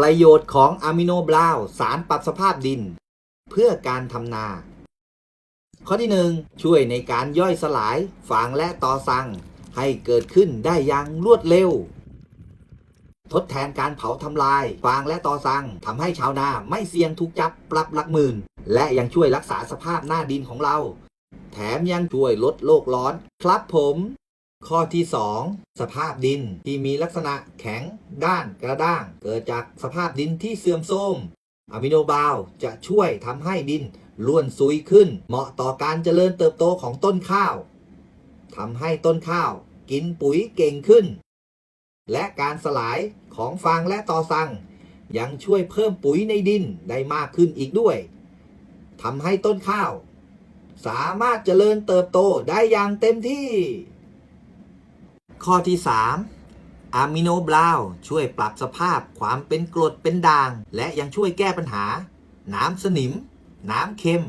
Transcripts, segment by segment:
ประโยชน์ของอะมิโนบราวสารปรับสภาพดิน เพื่อการทำนา ข้อที่ 1 ช่วยในการย่อยสลายฟางและตอสัง ให้เกิดขึ้นได้อย่างรวดเร็ว ทดแทนการเผาทำลายฟางและตอสังทำให้ชาวนาไม่เสี่ยงถูกจับปรับหลักหมื่น และยังช่วยรักษาสภาพหน้าดินของเรา แถมยังช่วยลดโลกร้อน ครับผม ข้อที่ 2 สภาพดินที่มีลักษณะแข็งด้านกระด้าง เกิดจากสภาพดินที่เสื่อมโทรมอะมิโนบาวจะช่วยทำให้ดินล้วนซุยขึ้น เหมาะต่อการเจริญเติบโตของต้นข้าวทำให้ต้นข้าวกินปุ๋ยเก่งขึ้น และการสลายของฟางและตอสัง ยังช่วยเพิ่มปุ๋ยในดินได้มากขึ้นอีกด้วยทำให้ต้นข้าว สามารถเจริญเติบโตได้อย่างเต็มที่ ข้อที่ 3อะมิโนบราวช่วยปรับสภาพความเป็นกรดเป็นด่าง และยังช่วยแก้ปัญหา น้ำสนิม น้ำเค็ม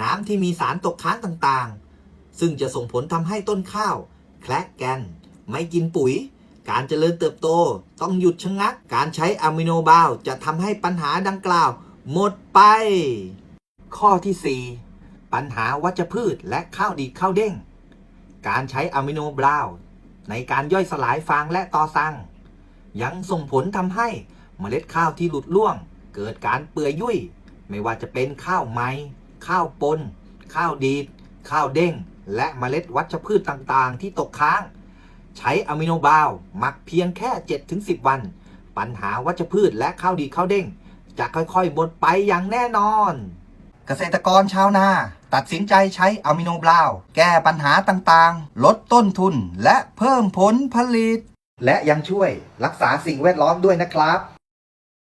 น้ำที่มีสารตกค้างต่างๆ ซึ่งจะส่งผลทำให้ต้นข้าว แคลกแกนไม่กินปุ๋ย การเจริญเติบโตต้องหยุดชะงัก การใช้อะมิโนบราวจะทำให้ปัญหาดังกล่าว หมดไป ข้อที่ 4 ปัญหาวัชพืชและข้าวดีข้าวเด้ง การใช้อะมิโนบราว ในการย่อยสลายฟางและตอสัง ยังส่งผลทำให้เมล็ดข้าวที่หลุดร่วง เกิดการเปื่อยยุ่ย ไม่ว่าจะเป็นข้าวไม้ข้าวปน ข้าวดีด ข้าวเด้ง และเมล็ดวัชพืชต่างๆ ที่ตกค้าง ใช้อะมิโนบาวหมักเพียงแค่ 7-10 วัน ปัญหาวัชพืชและข้าวดีดข้าวเด้ง จะค่อยๆหมดไปอย่างแน่นอน เกษตรกรชาวนา ตัดสินใจใช้อะมิโนบราวน์แก้ปัญหาต่างๆ ลดต้นทุนและเพิ่มผลผลิต และยังช่วยรักษาสิ่งแวดล้อมด้วยนะครับ